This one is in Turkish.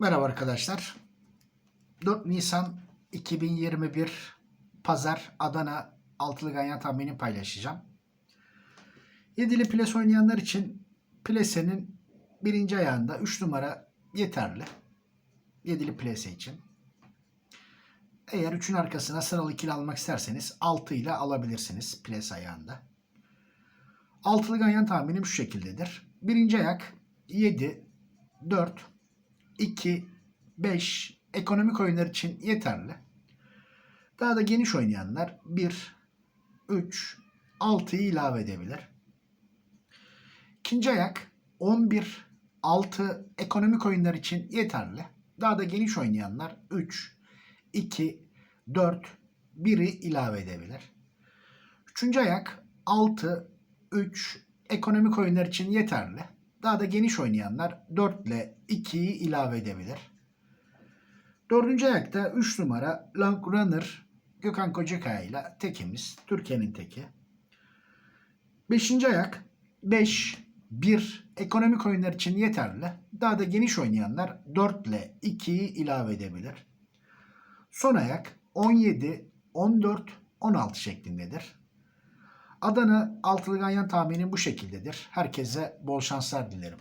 Merhaba arkadaşlar. 4 Nisan 2021 Pazar Adana altılı ganyan tahminini paylaşacağım. Yedili ples oynayanlar için plesenin birinci ayağında 3 numara yeterli. Yedili plese için. Eğer 3'ün arkasına sıralı ikili almak isterseniz 6 ile alabilirsiniz ples ayağında. Altılı ganyan tahminim şu şekildedir. Birinci ayak 7, 4, 2, 5 ekonomik oyunlar için yeterli. Daha da geniş oynayanlar 1, 3, 6'yı ilave edebilir. İkinci ayak 11, 6 ekonomik oyunlar için yeterli. Daha da geniş oynayanlar 3, 2, 4, 1'i ilave edebilir. Üçüncü ayak 6, 3 ekonomik oyunlar için yeterli. Daha da geniş oynayanlar 4 ile 2'yi ilave edebilir. Dördüncü ayakta 3 numara Long Runner Gökhan Kocakaya ile tekimiz. Türkiye'nin teki. Beşinci ayak 5, 1 ekonomik oyunlar için yeterli. Daha da geniş oynayanlar 4 ile 2'yi ilave edebilir. Son ayak 17, 14, 16 şeklindedir. Adana altılı ganyan tahminim bu şekildedir. Herkese bol şanslar dilerim.